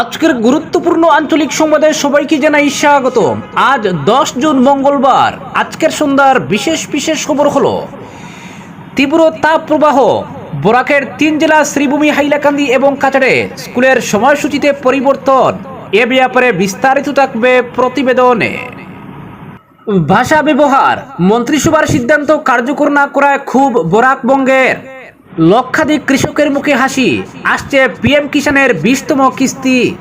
আজকের গুরুত্বপূর্ণ আঞ্চলিক সংবাদে সবাইকে জানাই স্বাগত। আজ দশ জুন মঙ্গলবার। আজকের সন্ধ্যার বিশেষ বিশেষ খবর হলো, তীব্র তাপ প্রবাহ বরাকের তিন জেলা শ্রীভূমি হাইলাকান্দি এবং কাছাড়ে স্কুলের সময়সূচিতে পরিবর্তন। এ ব্যাপারে বিস্তারিত থাকবে প্রতিবেদনে। ভাষা ব্যবহার, মন্ত্রিসভার সিদ্ধান্ত কার্যকর না করায় খুব বরাকবঙ্গের লক্ষাধিক কৃষকের মুখে হাসি। আসছে পিএম কিষানের বিশতম কিস্তি।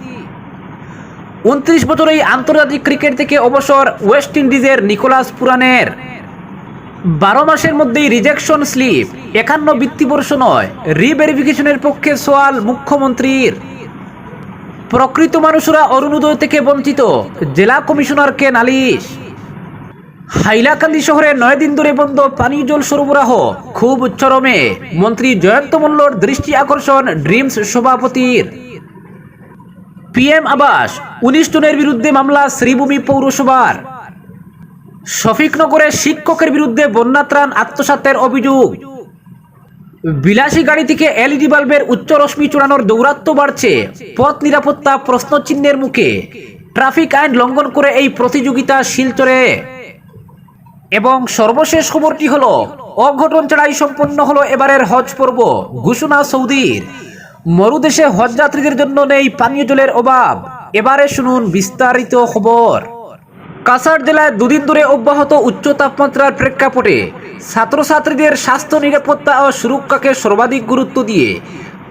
উনত্রিশ বছরেই আন্তর্জাতিক ক্রিকেট থেকে অবসর ওয়েস্ট ইন্ডিজের নিকোলাস পুরানের বারো মাসের মধ্যেই রিজেকশন স্লিপ। একান্ন বৃত্তিবর্ষ নয়, রিভেরিফিকেশনের পক্ষে সোয়াল মুখ্যমন্ত্রীর। প্রকৃত মানুষরা অরুণোদয় থেকে বঞ্চিত। জেলা কমিশনারকে নালিশ। হাইলাকান্দি শহরে নয় দিন ধরে বন্ধ পানীয় জল সরবরাহ, খুব চরমে। মন্ত্রী জয়ন্ত মল্লর দৃষ্টি আকর্ষণ ড্রিমস সভাপতির। পিএম আবাস, উনিশ জনের বিরুদ্ধে মামলা শ্রীভূমি পৌরসভার। শফিকনগরে শিক্ষকের বিরুদ্ধে বন্যাত্রাণ আত্মসাতের অভিযোগ। বিলাসী গাড়ি থেকে এলইডি বাল্বের উচ্চ রশ্মি চূড়ানোর দৌরাত্ম্য বাড়ছে। পথ নিরাপত্তা প্রশ্নচিহ্নের মুখে। ট্রাফিক আইন লঙ্ঘন করে এই প্রতিযোগিতা শিলচরে। এবং সর্বশেষ খবরটি হলো, অঘটন ছাড়াই সম্পন্ন হলো এবারের হজ পর্ব, ঘোষণা সৌদির। মরুদেশে হজ যাত্রীদের জন্য নেই পানীয় জলের অভাব। এবারে শুনুন বিস্তারিত খবর। কাছাড় জেলায় দুদিন ধরে অব্যাহত উচ্চ তাপমাত্রার প্রেক্ষাপটে ছাত্রছাত্রীদের স্বাস্থ্য নিরাপত্তা ও সুরক্ষাকে সর্বাধিক গুরুত্ব দিয়ে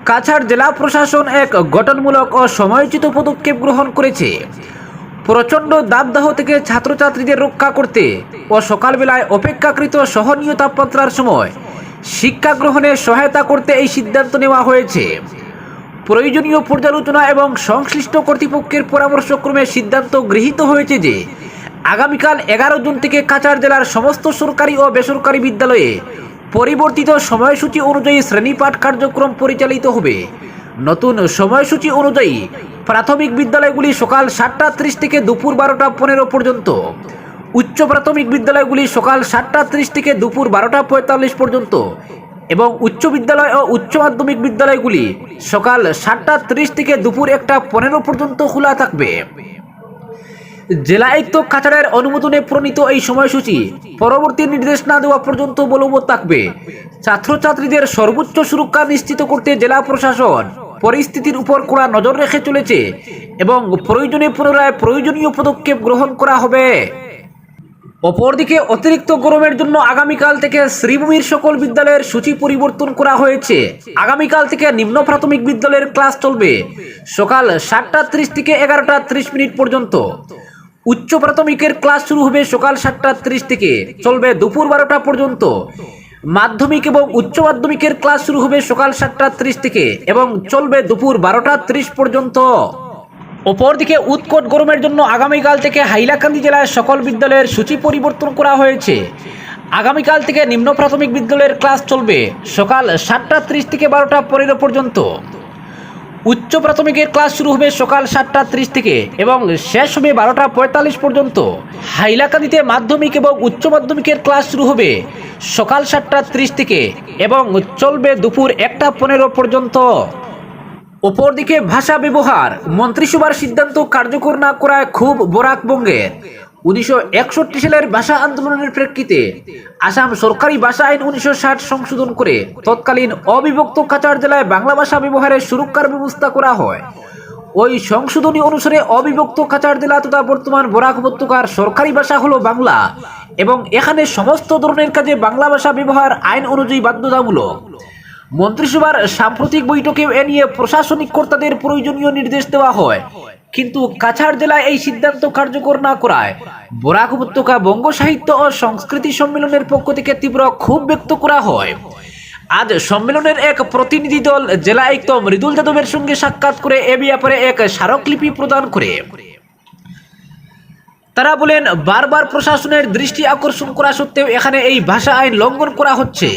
কাছাড় জেলা প্রশাসন এক গঠনমূলক ও সময়োচিত পদক্ষেপ গ্রহণ করেছে। প্রচণ্ড দাবদাহ থেকে ছাত্রছাত্রীদের রক্ষা করতে ও সকালবেলায় অপেক্ষাকৃত সহনীয় তাপমাত্রার সময় শিক্ষা গ্রহণে সহায়তা করতে এই সিদ্ধান্ত নেওয়া হয়েছে। প্রয়োজনীয় পর্যালোচনা এবং সংশ্লিষ্ট কর্তৃপক্ষের পরামর্শক্রমে সিদ্ধান্ত গৃহীত হয়েছে যে, আগামীকাল এগারো জুন থেকে কাছাড় জেলার সমস্ত সরকারি ও বেসরকারি বিদ্যালয়ে পরিবর্তিত সময়সূচি অনুযায়ী শ্রেণীপাঠ কার্যক্রম পরিচালিত হবে। নতুন সময়সূচি অনুযায়ী প্রাথমিক বিদ্যালয়গুলি সকাল সাতটা ত্রিশ থেকে দুপুর বারোটা পনেরো পর্যন্ত। উচ্চ প্রাথমিক বিদ্যালয়গুলি সকাল সাতটা ত্রিশ থেকে দুপুর বারোটা পঁয়তাল্লিশ পর্যন্ত এবং উচ্চ বিদ্যালয় ও উচ্চ মাধ্যমিক বিদ্যালয়গুলি সকাল সাতটা ত্রিশ থেকে দুপুর একটা পনেরো পর্যন্ত খোলা থাকবে। জেলা আয়ুক্ত কাছাড়ের অনুমোদনে প্রণীত এই সময়সূচি পরবর্তী নির্দেশ না দেওয়া পর্যন্ত বলবৎ থাকবে। ছাত্রছাত্রীদের সর্বোচ্চ সুরক্ষা নিশ্চিত করতে জেলা প্রশাসন পরিস্থিতির উপর কড়া নজর রেখে চলেছে এবং প্রয়োজনে পুনরায় প্রয়োজনীয় পদক্ষেপ গ্রহণ করা হবে। অপরদিকে অতিরিক্ত গরমের জন্য আগামীকাল থেকে শ্রীভূমির সকল বিদ্যালয়ের সূচি পরিবর্তন করা হয়েছে। আগামীকাল থেকে নিম্ন প্রাথমিক বিদ্যালয়ের ক্লাস চলবে। সকাল সাতটা ত্রিশ থেকে এগারোটা ত্রিশ মিনিট পর্যন্ত। উচ্চ প্রাথমিকের ক্লাস শুরু হবে সকাল সাতটা ত্রিশ থেকে। চলবে দুপুর বারোটা পর্যন্ত। মাধ্যমিক এবং উচ্চ মাধ্যমিকের ক্লাস শুরু হবে সকাল সাতটা ত্রিশ থেকে এবং চলবে দুপুর বারোটা ত্রিশ পর্যন্ত। অপরদিকে উৎকট গরমের জন্য আগামীকাল থেকে হাইলাকান্দি জেলায় সকল বিদ্যালয়ের সূচি পরিবর্তন করা হয়েছে। আগামীকাল থেকে নিম্ন প্রাথমিক বিদ্যালয়ের ক্লাস চলবে সকাল সাতটা ত্রিশ থেকে বারোটা পনেরো পর্যন্ত। উচ্চ প্রাথমিকের ক্লাস শুরু হবে সকাল সাতটা ত্রিশ থেকে এবং শেষ হবে বারোটা পঁয়তাল্লিশ পর্যন্ত। হাইলাকান্দিতে মাধ্যমিক এবং উচ্চ মাধ্যমিকের ক্লাস শুরু হবে সকাল সাতটা ত্রিশ থেকে এবং চলবে দুপুর একটা পনেরো পর্যন্ত। অপরদিকে ভাষা ব্যবহার, মন্ত্রিসভার সিদ্ধান্ত কার্যকর না করায় খুব বরাকবঙ্গের উনিশশো একষট্টি সালের ভাষা আন্দোলনের প্রেক্ষিতে আসাম সরকারি ভাষা আইন উনিশশো ষাট সংশোধন করে তৎকালীন অবিভক্ত কাছাড় জেলায় বাংলা ভাষা ব্যবহারের সুরক্ষার ব্যবস্থা করা হয়। ওই সংশোধনী অনুসারে অবিভক্ত কাছাড় জেলা তথা বর্তমান বরাক উপত্যকার সরকারি ভাষা হলো বাংলা এবং এখানে সমস্ত ধরনের কাজে বাংলা ভাষা ব্যবহার আইন অনুযায়ী বাধ্যতামূলক। মন্ত্রিসভার সাম্প্রতিক বৈঠকে এ নিয়ে প্রশাসনিক কর্তাদের প্রয়োজনীয় নির্দেশ দেওয়া হয়। কিন্তু কাছাড় জেলায় এই সিদ্ধান্ত কার্যকর না করায়। বরাক উপত্যকা বঙ্গ সাহিত্য ও সংস্কৃতি সম্মেলনের পক্ষ থেকে তীব্র ক্ষোভ ব্যক্ত করা হয়। আজ সম্মেলনের এক প্রতিনিধি দল জেলা আয়ুক্ত মৃদুল যাদবের সঙ্গে সাক্ষাৎ করে এ ব্যাপারে এক স্মারকলিপি প্রদান করে। তারা বলেন, বারবার প্রশাসনের দৃষ্টি আকর্ষণ করা সত্ত্বেও এখানে এই ভাষা আইন লঙ্ঘন করা হচ্ছে।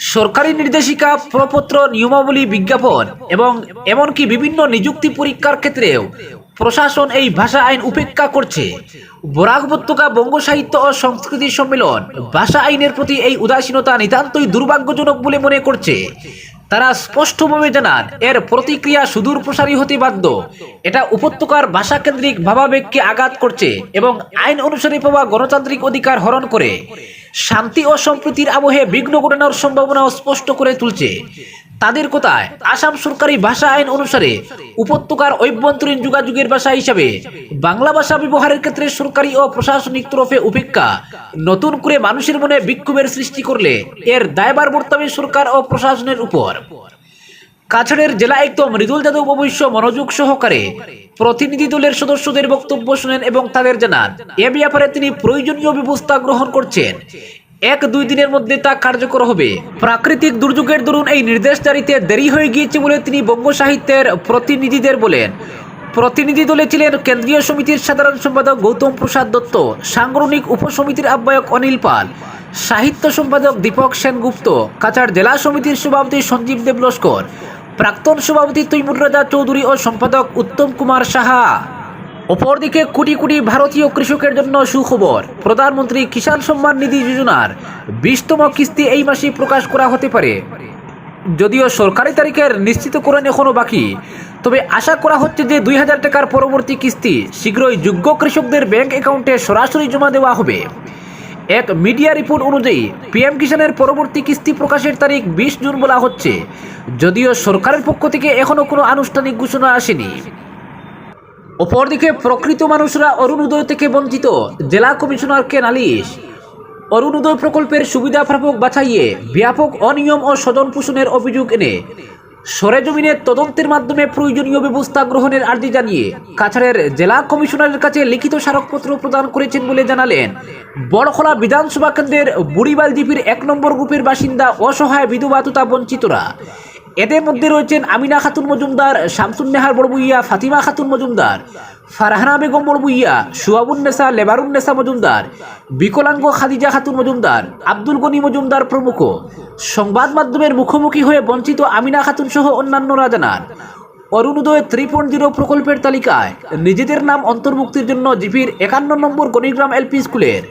সরকারি নির্দেশিকা, প্রপত্র, নিয়মাবলী বিজ্ঞাপন এবং এমনকি বিভিন্ন নিযুক্তি পরীক্ষার ক্ষেত্রেও প্রশাসন এই ভাষা আইন উপেক্ষা করছে। বরাক উপত্যকা বঙ্গ সাহিত্য ও সংস্কৃতি সম্মেলন ভাষা আইনের প্রতি এই উদাসীনতা নিতান্তই দুর্ভাগ্যজনক বলে মনে করছে। তারা স্পষ্টভাবে জানান, এর প্রতিক্রিয়া সুদূর প্রসারী হতে বাধ্য। এটা উপত্যকার ভাষাকেন্দ্রিক ভাবাবেগকে আঘাত করছে এবং আইন অনুসারে পাওয়া গণতান্ত্রিক অধিকার হরণ করে। শান্তি ও সম্প্রীতির আবহে বিঘ্ন ঘটানোর সম্ভাবনা স্পষ্ট করে তুলছে। তাদের কথায়? আসাম সরকারি ভাষা আইন অনুসারে উপত্যকার অভ্যন্তরীণ যোগাযোগের ভাষা হিসাবে বাংলা ভাষা ব্যবহারের ক্ষেত্রে সরকারি ও প্রশাসনিক তরফে উপেক্ষা নতুন করে মানুষের মনে বিক্ষোভের সৃষ্টি করলে এর দায়বার বর্তাবে সরকার ও প্রশাসনের উপর। কাছাড়ের জেলা একদম মৃদুল যাদব অবশ্য মনোযোগ সহকারে প্রতিনিধি দলের সদস্যদের বক্তব্য শুনেন এবং তাদের জানান, এ ব্যাপারে তিনি প্রয়োজনীয় ব্যবস্থা গ্রহণ করছেন। এক দুই দিনের মধ্যে তা কার্যকর হবে। প্রাকৃতিক দুর্যোগের দরুন এই নির্দেশ জারিতে দেরি হয়ে গিয়েছে বলে তিনি বঙ্গ সাহিত্যের প্রতিনিধিদের বলেন। প্রতিনিধি দলে ছিলেন কেন্দ্রীয় সমিতির সাধারণ সম্পাদক গৌতম প্রসাদ দত্ত, সাংগঠনিক উপসমিতির আহ্বায়ক অনিল পাল, সাহিত্য সম্পাদক দীপক সেনগুপ্ত, কাছাড় জেলা সমিতির সভাপতি সঞ্জীব দেব লস্কর প্রাক্তন সভাপতি তৈমুর রাজা চৌধুরী ও সম্পাদক উত্তম কুমার সাহা। অপরদিকে কোটি কোটি ভারতীয় কৃষকের জন্য সুখবর। প্রধানমন্ত্রী কিষাণ সম্মান নিধি যোজনার বিশতম কিস্তি এই মাসে প্রকাশ করা হতে পারে। যদিও সরকারি তারিখের নিশ্চিতকরণ এখনও বাকি, তবে আশা করা হচ্ছে যে দুই হাজার টাকার পরবর্তী কিস্তি শীঘ্রই যোগ্য কৃষকদের ব্যাংক অ্যাকাউন্টে সরাসরি জমা দেওয়া হবে। এক মিডিয়া রিপোর্ট অনুযায়ী, পিএম কিষানের পরবর্তী কিস্তি প্রকাশের তারিখ বিশ জুন বলা হচ্ছে। যদিও সরকারের পক্ষ থেকে এখনও কোনো আনুষ্ঠানিক ঘোষণা আসেনি। অপরদিকে, প্রকৃত মানুষরা অরুণোদয় থেকে বঞ্চিত। জেলা কমিশনারকে নালিশ অরুণোদয় প্রকল্পের সুবিধা প্রাপক বাছাইয়ে ব্যাপক অনিয়ম ও স্বজন পোষণের অভিযোগ এনে সরেজমিনের তদন্তের মাধ্যমে প্রয়োজনীয় ব্যবস্থা গ্রহণের আর্জি জানিয়ে কাছাড়ের জেলা কমিশনারের কাছে লিখিত স্মারকপত্র প্রদান করেছেন বলে জানালেন। বড়খলা বিধানসভা কেন্দ্রের বুড়িবাল জিপির এক নম্বর গ্রুপের বাসিন্দা অসহায় বিধবা তথা বঞ্চিতরা। এদের মধ্যে রয়েছেন আমিনা খাতুন মজুমদার, শামসুন নেহার বড়বুইয়া ফাতিমা খাতুন মজুমদার, ফারহানা বেগম বড়বুইয়া সুয়াবুন্নেসা লেবারুন্নেসা মজুমদার, বিকলাঙ্গ খাদিজা খাতুন মজুমদার, আব্দুল গনি মজুমদার প্রমুখ। সংবাদ মাধ্যমের মুখোমুখি হয়ে বঞ্চিত আমিনা খাতুন সহ অন্যান্যরা জানান অরুণোদয় থ্রি পয়েন্ট জিরো প্রকল্পের তালিকায়, নিজেদের নাম অন্তর্ভুক্তির জন্য জিপির একান্ন নম্বর গণিগ্রাম এলপি স্কুলের।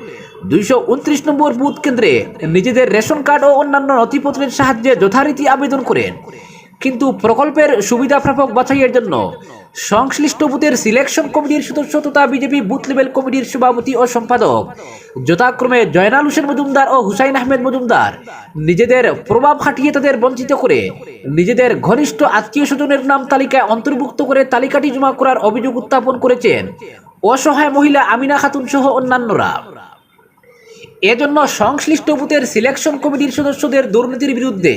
দুইশো উনত্রিশ নম্বর বুথ কেন্দ্রে নিজেদের রেশন কার্ড ও অন্যান্য নথিপত্রের সাহায্যে যথারীতি আবেদন করেন। কিন্তু প্রকল্পের সুবিধা প্রাপক বাছাইয়ের জন্য সংশ্লিষ্ট বুথের সিলেকশন কমিটির সদস্য তথা বিজেপি বুথ লেভেল কমিটির সভাপতি ও সম্পাদক যথাক্রমে জয়নাল হোসেন মজুমদার ও হুসাইন আহমেদ মজুমদার নিজেদের প্রভাব খাটিয়ে তাদের বঞ্চিত করে নিজেদের ঘনিষ্ঠ আত্মীয় স্বজনের নাম তালিকায় অন্তর্ভুক্ত করে তালিকাটি জমা করার অভিযোগ উত্থাপন করেছেন অসহায় মহিলা আমিনা খাতুন সহ অন্যান্যরা। এজন্য সংশ্লিষ্ট বুথের সিলেকশন কমিটির সদস্যদের দুর্নীতির বিরুদ্ধে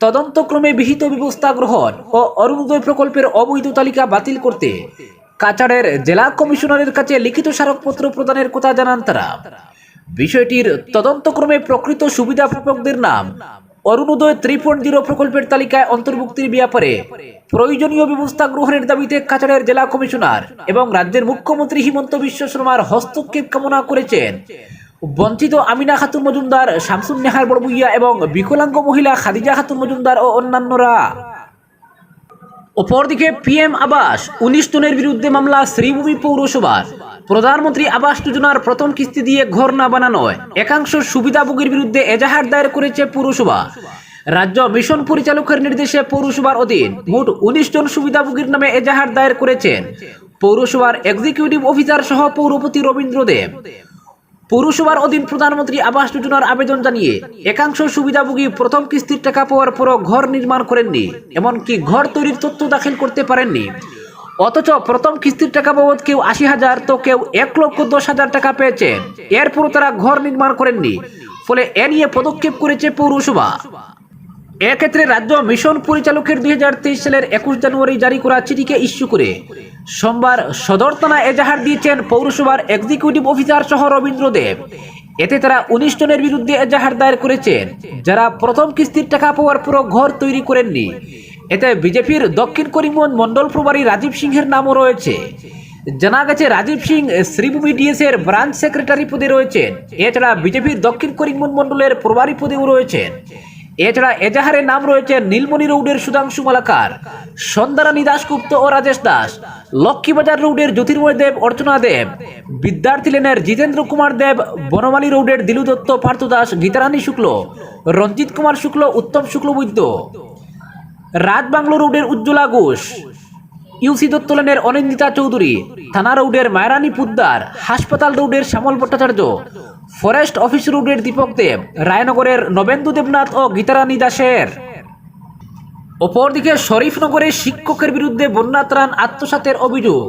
তদন্তক্রমে বিহিত ব্যবস্থা গ্রহণ ও অরুণোদয় প্রকল্পের অবৈধ তালিকা বাতিল করতে কাছাড়ের জেলা কমিশনারের কাছে লিখিত স্মারকপত্র প্রদানের কথা জানান তারা। বিষয়টির তদন্তক্রমে প্রকৃত সুবিধা প্রাপকদের নাম অরুণোদয় থ্রি পয়েন্ট জিরো প্রকল্পের তালিকায় অন্তর্ভুক্তির ব্যাপারে প্রয়োজনীয় ব্যবস্থা গ্রহণের দাবিতে কাছাড়ের জেলা কমিশনার এবং রাজ্যের মুখ্যমন্ত্রী হিমন্ত বিশ্ব শর্মার হস্তক্ষেপ কামনা করেছেন। বঞ্চিত আমিনা খাতুন মজুমদার, শামসুন নেহার বড়বুইয়া এবং বিকলাঙ্গ মহিলা খাদিজা খাতুন মজুমদার ও অন্যান্যরা। অপরদিকে পিএম আবাস, উনিশ জনের বিরুদ্ধে মামলা শ্রীভূমি পৌরসভার। প্রধানমন্ত্রী আবাস যোজনার প্রথম কিস্তি দিয়ে ঘর না বানানোয় একাংশ সুবিধাভোগীর বিরুদ্ধে এজাহার দায়ের করেছে পৌরসভা। রাজ্য মিশন পরিচালকের নির্দেশে পৌরসভার অধীন মোট উনিশ জন সুবিধাভোগীর নামে এজাহার দায়ের করেছেন। পৌরসভার এক্সিকিউটিভ অফিসার সহ পৌরপতি রবীন্দ্র দেব পৌরসভার অধীন প্রধানমন্ত্রী আবাস যোজনার আবেদন জানিয়ে একাংশ সুবিধাভোগী প্রথম কিস্তির টাকা পাওয়ার পরও ঘর নির্মাণ করেননি, এমনকি ঘর তৈরির তথ্য দাখিল করতে পারেননি। অথচ প্রথম কিস্তির টাকা বাবদ কেউ আশি হাজার, তো কেউ এক লক্ষ দশ হাজার টাকা পেয়েছেন এরপরও তারা ঘর নির্মাণ করেননি, ফলে এ নিয়ে পদক্ষেপ করেছে পৌরসভা। এক্ষেত্রে রাজ্য মিশন পরিচালকের দুই হাজার তেইশ সালের একুশ জানুয়ারি জারি করা চিঠিকে ইস্যু করে সোমবার সদর থানায় এজাহার দিয়েছেন পৌরসভার এক্সিকিউটিভ অফিসার সহ রবীন্দ্র দেব। এতে তারা উনিশ জনের বিরুদ্ধে এজাহার দায়ের করেছেন। যারা প্রথম কিস্তির টাকা পাওয়ার পুরো ঘর তৈরি করেননি। এতে বিজেপির দক্ষিণ করিমগঞ্জ মন্ডল প্রভারী রাজীব সিংহের নামও রয়েছে। জানা গেছে, রাজীব সিং শ্রীভূমি ডিএস এর ব্রাঞ্চ সেক্রেটারি পদে রয়েছেন। এছাড়া বিজেপির দক্ষিণ করিমগঞ্জ মন্ডলের প্রভারী পদেও রয়েছেন। এছাড়া এজাহারের নাম রয়েছে নীলমণি রোডের সুধাংশু মালাকার সন্ধ্যারানী দাসগুপ্ত ও রাজেশ দাস লক্ষ্মীবাজার রোডের জ্যোতির্ময় দেব, অর্চনা দেব, বিদ্যার্থী লেনের জিতেন্দ্র কুমার দেব, বনমালী রোডের দিলু দত্ত, পার্থ দাস গীতারানী শুক্ল, রঞ্জিত কুমার শুক্ল, উত্তম শুক্ল বৈদ্য। রাজবাংলো রোডের উজ্জ্বলা ঘোষ ইউসি দত্তলেনের অনিন্দিতা চৌধুরী, থানা রোডের মায়রানী পুদ্দার, হাসপাতাল রোডের শ্যামল ভট্টাচার্য, ফরেস্ট অফিস রোডের দীপক দেব, রায়নগরের নবেন্দু দেবনাথ ও গীতারানী দাসের। অপরদিকে শরীফনগরের শিক্ষকের বিরুদ্ধে বন্যা ত্রাণ আত্মসাতের অভিযোগ।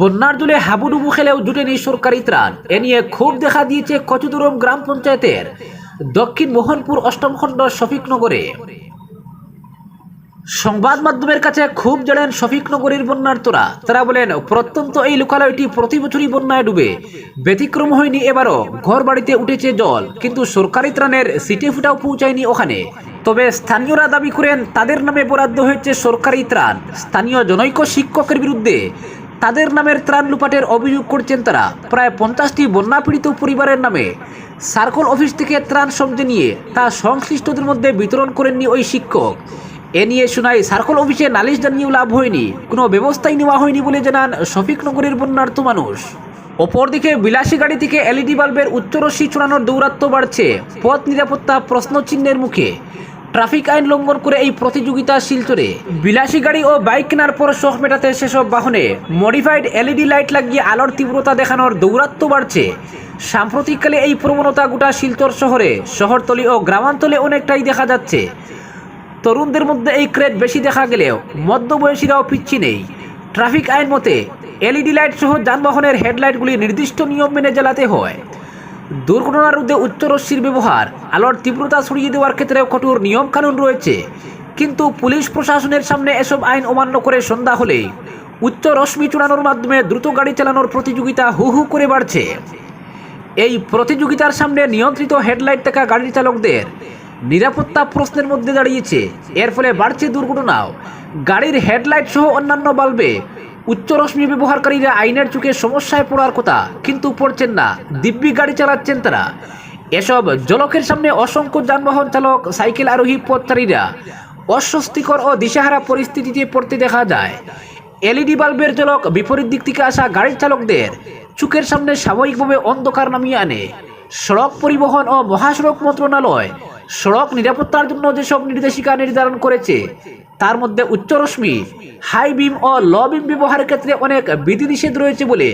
বন্যার জলে হাবুডুবু খেলেও জুটেনি সরকারি ত্রাণ। এ নিয়ে ক্ষোভ দেখা দিয়েছে কচুদুরম গ্রাম পঞ্চায়েতের দক্ষিণ মোহনপুর অষ্টম খণ্ড শফিকনগরে সংবাদ মাধ্যমের কাছে খুব জানেন শফিকনগরীর বন্যার্তরা। তারা বলেন, প্রত্যন্ত এই লোকালয়টি প্রতি বছরই বন্যায় ডুবে। ব্যতিক্রম হয়নি এবারও। ঘর বাড়িতে উঠেছে জল। কিন্তু সরকারি ত্রাণের সিটে ফুটাও পৌঁছায়নি ওখানে। তবে স্থানীয়রা দাবি করেন, তাদের নামে বরাদ্দ হয়েছে সরকারি ত্রাণ। স্থানীয় জনৈক শিক্ষকের বিরুদ্ধে তাদের নামের ত্রাণ লুপাটের অভিযোগ করছেন তারা। প্রায় পঞ্চাশটি বন্যা পীড়িত পরিবারের নামে সার্কল অফিস থেকে ত্রাণ সমঝে নিয়ে তা সংশ্লিষ্টদের মধ্যে বিতরণ করেননি ওই শিক্ষক। এ নিয়ে শোনায় সার্কল অফিসে নালিশ জানিয়েও লাভ হয়নি। কোনো ব্যবস্থাই নেওয়া হয়নি বলে জানান শফিকনগরের বন্যার্থ মানুষ। অপরদিকে বিলাসী গাড়ি থেকে এলইডি বাল্বের উচ্চরশ্মি চূড়ানোর দৌরাত্ম্য বাড়ছে। পথ নিরাপত্তা প্রশ্নচিহ্নের মুখে। ট্রাফিক আইন লঙ্ঘন করে এই প্রতিযোগিতা শিলচরে। বিলাসী গাড়ি ও বাইক কেনার পর শখ মেটাতে সেসব বাহনে। মডিফাইড এলইডি লাইট লাগিয়ে আলোর তীব্রতা দেখানোর দৌরাত্ম্য বাড়ছে। সাম্প্রতিককালে এই প্রবণতা গোটা শিলচর শহরে। শহরতলি ও গ্রামাঞ্চলে অনেকটাই দেখা যাচ্ছে। তরুণদের মধ্যে এই ক্রেজ বেশি দেখা গেলেও মধ্যবয়সীরাও পিচ্ছি নেই। ট্রাফিক আইন মতে, এলইডি লাইট সহ যানবাহনের হেডলাইটগুলি নির্দিষ্ট নিয়ম মেনে জ্বালাতে হয়। দুর্ঘটনার রোধে উচ্চ রশ্মির ব্যবহার, আলোর তীব্রতা ছড়িয়ে দেওয়ার ক্ষেত্রেও কঠোর নিয়মকানুন রয়েছে। কিন্তু পুলিশ প্রশাসনের সামনে এসব আইন অমান্য করে সন্ধ্যা হলেই উচ্চ রশ্মি চূড়ানোর মাধ্যমে দ্রুত গাড়ি চালানোর প্রতিযোগিতা হু হু করে বাড়ছে। এই প্রতিযোগিতার সামনে নিয়ন্ত্রিত হেডলাইট থাকা গাড়ি চালকদের নিরাপত্তা প্রশ্নের মধ্যে দাঁড়িয়েছে। এর ফলে বাড়ছে দুর্ঘটনাও। গাড়ির হেডলাইট সহ অন্যান্য বাল্বে উচ্চ রশ্মি ব্যবহারকারীরা আইনের চোখে সমস্যায় পড়ার কথা, কিন্তু পড়ছেন না। দিব্যি গাড়ি চালাচ্ছেন তারা। এসব জলকের সামনে অসংখ্য যানবাহন চালক, সাইকেল আরোহী পথচারীরা অস্বস্তিকর ও দিশাহারা পরিস্থিতিতে পড়তে দেখা যায়। এলইডি বাল্বের জলক বিপরীত দিক থেকে আসা গাড়ির চালকদের চোখের সামনে সাময়িকভাবে অন্ধকার নামিয়ে আনে। সড়ক পরিবহন ও মহাসড়ক মন্ত্রণালয় সড়ক নিরাপত্তার জন্য যেসব নির্দেশিকা নির্ধারণ করেছে, তার মধ্যে উচ্চ রশ্মি হাই বিম ও ল বিম ব্যবহারের ক্ষেত্রে অনেক বিধিনিষেধ রয়েছে বলে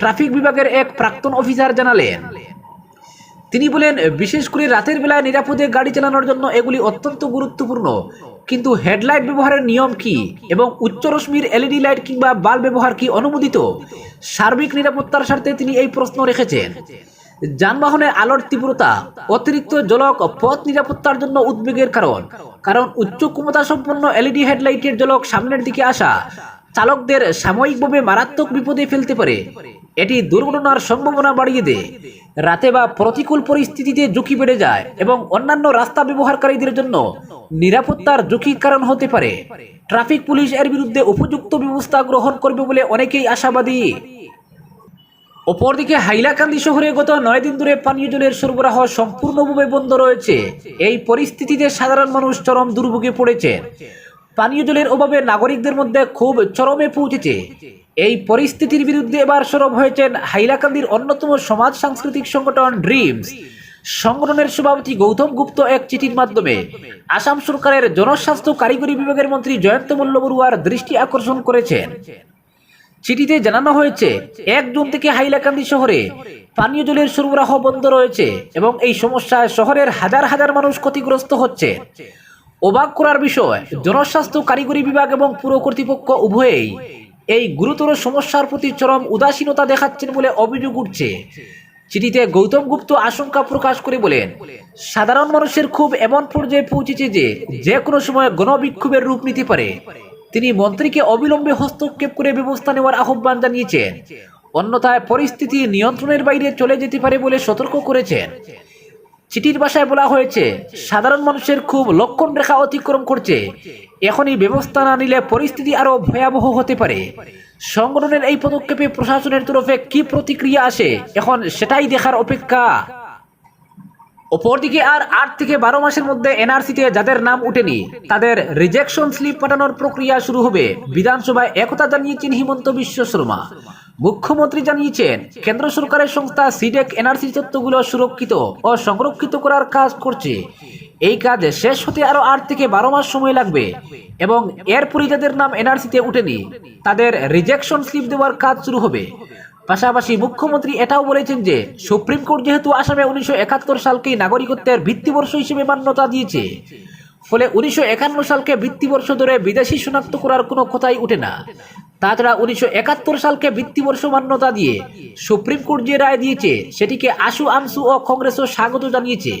ট্রাফিক বিভাগের এক প্রাক্তন অফিসার জানালেন। তিনি বলেন, বিশেষ করে রাতের বেলায় নিরাপদে গাড়ি চালানোর জন্য এগুলি অত্যন্ত গুরুত্বপূর্ণ। কিন্তু হেডলাইট ব্যবহারের নিয়ম কি এবং উচ্চ রশ্মির এলইডি লাইট কিংবা বাল্ব ব্যবহার কি অনুমোদিত? সার্বিক নিরাপত্তার স্বার্থে তিনি এই প্রশ্ন রেখেছেন। যানবাহনের আলোর তীব্রতা, অতিরিক্ত জলক পথ নিরাপত্তার জন্য উদ্বেগের কারণ। কারণ উচ্চ ক্ষমতা সম্পন্ন এলইডি হেডলাইটের জলক সামনের দিকে আসা চালকদের সাময়িকভাবে মারাত্মক বিপদে ফেলতে পারে। এটি দুর্ঘটনার সম্ভাবনা বাড়িয়ে দেয়। রাতে বা প্রতিকূল পরিস্থিতিতে ঝুঁকি বেড়ে যায় এবং অন্যান্য রাস্তা ব্যবহারকারীদের জন্য নিরাপত্তার ঝুঁকির কারণ হতে পারে। ট্রাফিক পুলিশ এর বিরুদ্ধে উপযুক্ত ব্যবস্থা গ্রহণ করবে বলে অনেকেই আশাবাদী। অপরদিকে হাইলাকান্দি শহরে গত নয় দিন ধরে পানীয় জলের সরবরাহ সম্পূর্ণভাবে বন্ধ রয়েছে। এই পরিস্থিতিতে সাধারণ মানুষ চরম দুর্ভোগে পড়েছে। পানীয় জলের অভাবে নাগরিকদের মধ্যে খুব চরমে পৌঁছেছে। এই পরিস্থিতির বিরুদ্ধে এবার সরব হয়েছেন হাইলাকান্দির অন্যতম সমাজ সাংস্কৃতিক সংগঠন ড্রিমস। সংগঠনের সভাপতি গৌতম গুপ্ত এক চিঠির মাধ্যমে আসাম সরকারের জনস্বাস্থ্য কারিগরি বিভাগের মন্ত্রী জয়ন্ত মল্ল বড়ুয়ার দৃষ্টি আকর্ষণ করেছেন। চিঠিতে জানানো হয়েছে, এক জুন থেকে হাইলাকান্দি শহরে পানীয় জলের সরবরাহ বন্ধ রয়েছে এবং এই সমস্যায় শহরের হাজার হাজার মানুষ ক্ষতিগ্রস্ত হচ্ছে। অবাক করার বিষয়, জনস্বাস্থ্য কারিগরি বিভাগ এবং পুর কর্তৃপক্ষ উভয়েই এই গুরুতর সমস্যার প্রতি চরম উদাসীনতা দেখাচ্ছেন বলে অভিযোগ উঠছে। চিঠিতে গৌতম গুপ্ত আশঙ্কা প্রকাশ করে বলেন, সাধারণ মানুষের খুব এমন পর্যায়ে পৌঁছেছে যে যে কোনো সময় গণবিক্ষোভের রূপ নিতে পারে। তিনি মন্ত্রীকে অবিলম্বে হস্তক্ষেপ করে ব্যবস্থা নেওয়ার আহ্বান জানিয়েছেন। অন্যথায় পরিস্থিতি নিয়ন্ত্রণের বাইরে চলে যেতে পারে বলে সতর্ক করেছেন। চিঠির ভাষায় বলা হয়েছে, সাধারণ মানুষের খুব লক্ষণ রেখা অতিক্রম করছে। এখনই ব্যবস্থা না নিলে পরিস্থিতি আরও ভয়াবহ হতে পারে। সংগঠনের এই পদক্ষেপে প্রশাসনের তরফে কি প্রতিক্রিয়া আসে, এখন সেটাই দেখার অপেক্ষা। অপরদিকে আর আট থেকে বারো মাসের মধ্যে এনআরসিতে যাদের নাম উঠেনি, তাদের রিজেকশন স্লিপ পাঠানোর প্রক্রিয়া শুরু হবে। বিধানসভায় একথা জানিয়েছেন হিমন্ত বিশ্ব শর্মা। মুখ্যমন্ত্রী জানিয়েছেন, কেন্দ্র সরকারের সংস্থা সিডেক এনআরসি তথ্যগুলো সুরক্ষিত ও সংরক্ষিত করার কাজ করছে। এই কাজ শেষ হতে আরও আট থেকে বারো মাস সময় লাগবে এবং এরপরই যাদের নাম এনআরসিতে উঠেনি, তাদের রিজেকশন স্লিপ দেওয়ার কাজ শুরু হবে। পাশাপাশি মুখ্যমন্ত্রী এটাও বলেছেন যে, সুপ্রিম কোর্ট যেহেতু আসামে উনিশশো সালকেই নাগরিকত্বের ভিত্তিবর্ষ হিসেবে মান্যতা দিয়েছে ফলে উনিশশো একান্ন সালকে ভিত্তিবর্ষ ধরে বিদেশি শনাক্ত করার কোনো কথাই উঠে না। তাছাড়া উনিশশো একাত্তর সালকে ভিত্তিবর্ষ মান্যতা দিয়ে সুপ্রিম কোর্ট যে রায় দিয়েছে, সেটিকে আশু আমসু ও কংগ্রেসও স্বাগত জানিয়েছে।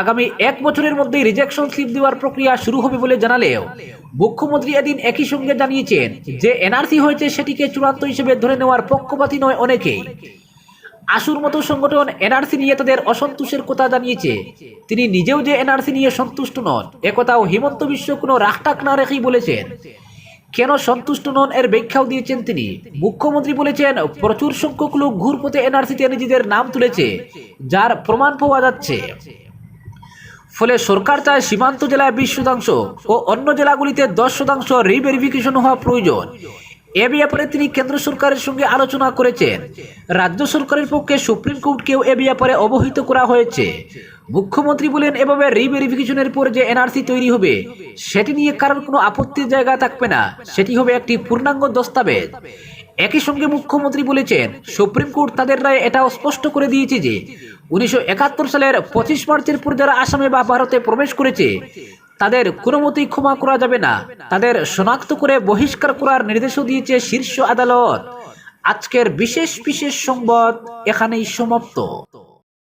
আগামী এক বছরের মধ্যেই রিজেকশন স্লিপ দেওয়ার প্রক্রিয়া শুরু হবে বলে জানালেও, মুখ্যমন্ত্রী এদিন একই সঙ্গে জানিয়েছেন যে, এনআরসি হয়েছে সেটিকে চূড়ান্ত হিসেবে ধরে নেওয়ার পক্ষপাতী নয় অনেকেই। আশুর মতো সংগঠন এনআরসি নিয়ে তাদের অসন্তোষের কথা জানিয়েছে। তিনি নিজেও যে এনআরসি নিয়ে সন্তুষ্ট নন একথাও হিমন্ত বিশ্ব কোনো রাখটাক না রেখেই বলেছেন। কেন সন্তুষ্ট নন এর ব্যাখ্যাও দিয়েছেন তিনি। মুখ্যমন্ত্রী বলেছেন, প্রচুর সংখ্যক লোক ঘুরপথে এনআরসিতে নিজেদের নাম তুলেছে, যার প্রমাণ পাওয়া যাচ্ছে। ফলে সরকার চায় সীমান্ত জেলায় বিশ শতাংশ ও অন্য জেলাগুলিতে দশ শতাংশ রিভেরিফিকেশন হওয়া প্রয়োজন। এ ব্যাপারে তিনি কেন্দ্র সরকারের সঙ্গে আলোচনা করেছেন। রাজ্য সরকারের পক্ষে সুপ্রিম কোর্টকেও এ ব্যাপারে অবহিত করা হয়েছে। মুখ্যমন্ত্রী বলেন, এভাবে রিভেরিফিকেশনের পর যে এনআরসি তৈরি হবে, সেটি নিয়ে কারোর কোনো আপত্তির জায়গা থাকবে না। সেটি হবে একটি পূর্ণাঙ্গ দস্তাবেজ। একই সঙ্গে মুখ্যমন্ত্রী বলেছেন, সুপ্রিম কোর্ট তাদের রায়ে এটাও স্পষ্ট করে দিয়েছে যে, উনিশশো একাত্তর সালের পঁচিশ মার্চের পর যারা আসামে বা ভারতে প্রবেশ করেছে তাদের কোনো মতেই ক্ষমা করা যাবে না। তাদের শনাক্ত করে বহিষ্কার করার নির্দেশও দিয়েছে শীর্ষ আদালত। আজকের বিশেষ বিশেষ সংবাদ এখানেই সমাপ্ত।